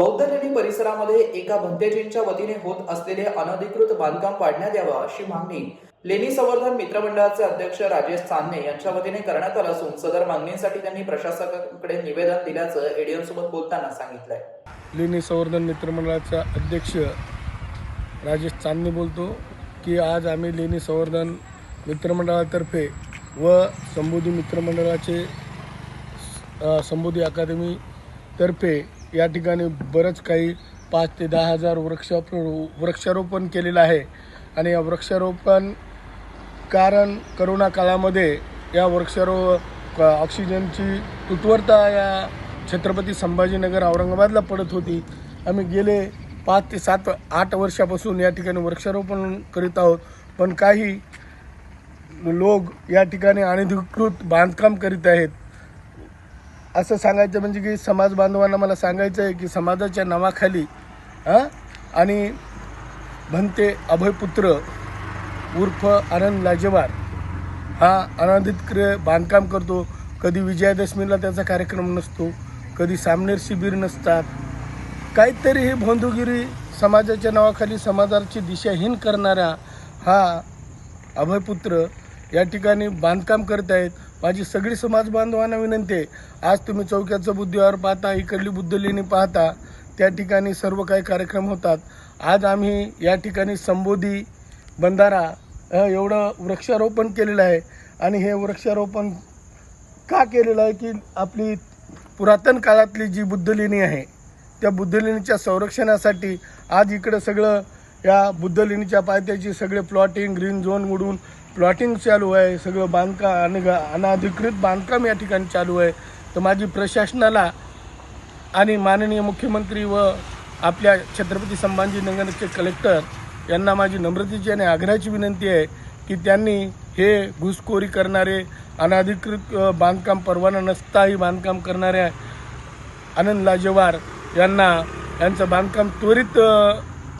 बौद्ध लेणी परिसरामध्ये एका भंतेजींच्या वतीने होत असलेले अनधिकृत बांधकाम पाडण्यात यावं अशी मागणी लेणी संवर्धन मित्रमंडळाचे अध्यक्ष राजेश चांदणे यांच्या वतीने करण्यात आलं असून सदर मागणीसाठी त्यांनी प्रशासकाकडे निवेदन दिल्याचं एडीएम सोबत बोलताना सांगितलंय. लेणी संवर्धन मित्रमंडळाचा अध्यक्ष राजेश चांदणे बोलतो की आज आम्ही लेणी संवर्धन मित्रमंडळातर्फे व संबोधी मित्रमंडळाचे संबोधी अकादमीतर्फे या ठिकाणी बरंच काही पाच ते दहा हजार वृक्ष वृक्षारोपण केलेलं आहे. आणि या वृक्षारोपण कारण करोना काळामध्ये या वृक्षारो ऑक्सिजनची तुटवरता या छत्रपती संभाजीनगर औरंगाबादला पडत होती. आम्ही गेले पाच ते सात आठ वर्षापासून या ठिकाणी वृक्षारोपण करीत आहोत. पण काही लोक या ठिकाणी अनधिकृत बांधकाम करीत आहेत. असं सांगायचं म्हणजे की समाज बांधवांना मला सांगायचं आहे की समाजाच्या नावाखाली हां? आणि भंते अभयपुत्र उर्फ आनंद लाजेवार. हा अनधिकृत बांधकाम करतो. कधी विजयादशमीला त्याचा कार्यक्रम नसतो. कधी सामनेर शिबिर नसतात. काहीतरी हे भोंदूगिरी समाजाच्या नावाखाली समाजाची दिशाहीन करणारा हा अभयपुत्र या ठिकाणी बांधकाम करत आहेत माझी सगळी समाज बांधवांना विनंती आहे. आज तुम्ही चौक्याचं बुद्धिवार पाहता इकडली बुद्धलेणी पाहता त्या ठिकाणी सर्व काही कार्यक्रम होतात. आज आम्ही या ठिकाणी संबोधी बंधारा एवढं वृक्षारोपण केलेलं आहे. आणि हे वृक्षारोपण का केलेलं आहे की आपली पुरातन काळातली जी बुद्धलेणी आहे त्या बुद्धलेणीच्या संरक्षणासाठी आज इकडं सगळं या बुद्धलेणीच्या पायथ्याची सगळे प्लॉटिंग ग्रीन झोन उडून प्लॉटिंग चालू आहे सगळं बांधकाम आणि अनाधिकृत बांधकाम या ठिकाणी चालू आहे. तर माझी प्रशासनाला आणि माननीय मुख्यमंत्री व आपल्या छत्रपती संभाजीनगरचे कलेक्टर यांना माझी नम्रतेची आणि आग्रहाची विनंती आहे की त्यांनी हे घुसखोरी करणारे अनाधिकृत बांधकाम परवाना नसताही बांधकाम करणाऱ्या आनंद लाजेवार यांना यांचं बांधकाम त्वरित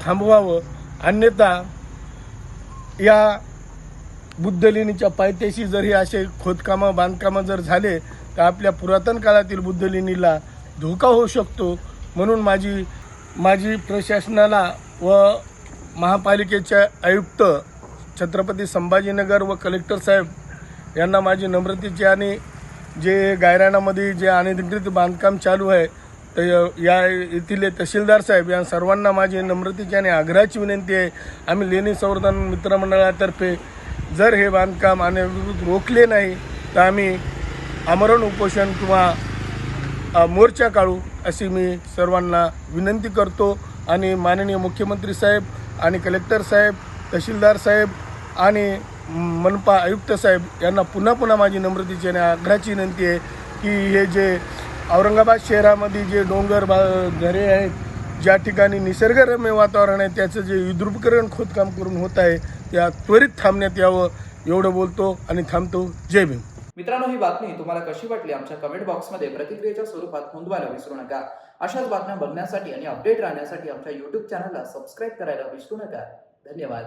थांबवावं. अन्यथा या बुद्धलेणीच्या पायथ्याशी जर हे असे खोदकामं बांधकामं जर झाले तर आपल्या पुरातन काळातील बुद्धलेणीला धोका होऊ शकतो. म्हणून माझी माझी प्रशासनाला व महापालिकेचे आयुक्त छत्रपती संभाजीनगर व कलेक्टर साहेब यांना माझी नम्रतेची आणि जे गायरानामध्ये जे अनधिकृत बांधकाम चालू आहे तर या येथील तहसीलदार साहेब या सर्वांना माझी नम्रतेची आणि आग्रहाची विनंती आहे. आम्ही लेणी संवर्धन मित्रमंडळातर्फे जर हे बांधकाम अनधिकृत रोखले नाही तर आम्ही आमरण उपोषण किंवा मोर्चा काढू अशी मी सर्वांना विनंती करतो. आणि माननीय मुख्यमंत्री साहेब आणि कलेक्टर साहेब तहसीलदार साहेब आणि मनपा आयुक्त साहेब यांना पुन्हा पुन्हा माझी नम्रतेची आणि आग्रहाची विनंती आहे की हे जे औरंगाबाद शहरामध्ये जे डोंगर बा घरे आहेत ज्या ठिकाणी निसर्गरम्य वातावरण आहे त्याचं जे विद्रुपकरण खोदकाम करून होत आहे त्या त्वरित थांबण्यात यावं एवढं बोलतो आणि थांबतो. जय भीम. मित्रांनो ही बातमी तुम्हाला कशी वाटली? आमच्या कमेंट बॉक्समध्ये प्रतिक्रियेच्या स्वरूपात नोंदवायला विसरू नका. अशाच बातम्या बघण्यासाठी आणि अपडेट राहण्यासाठी आमच्या युट्यूब चॅनलला सबस्क्राईब करायला विसरू नका. धन्यवाद.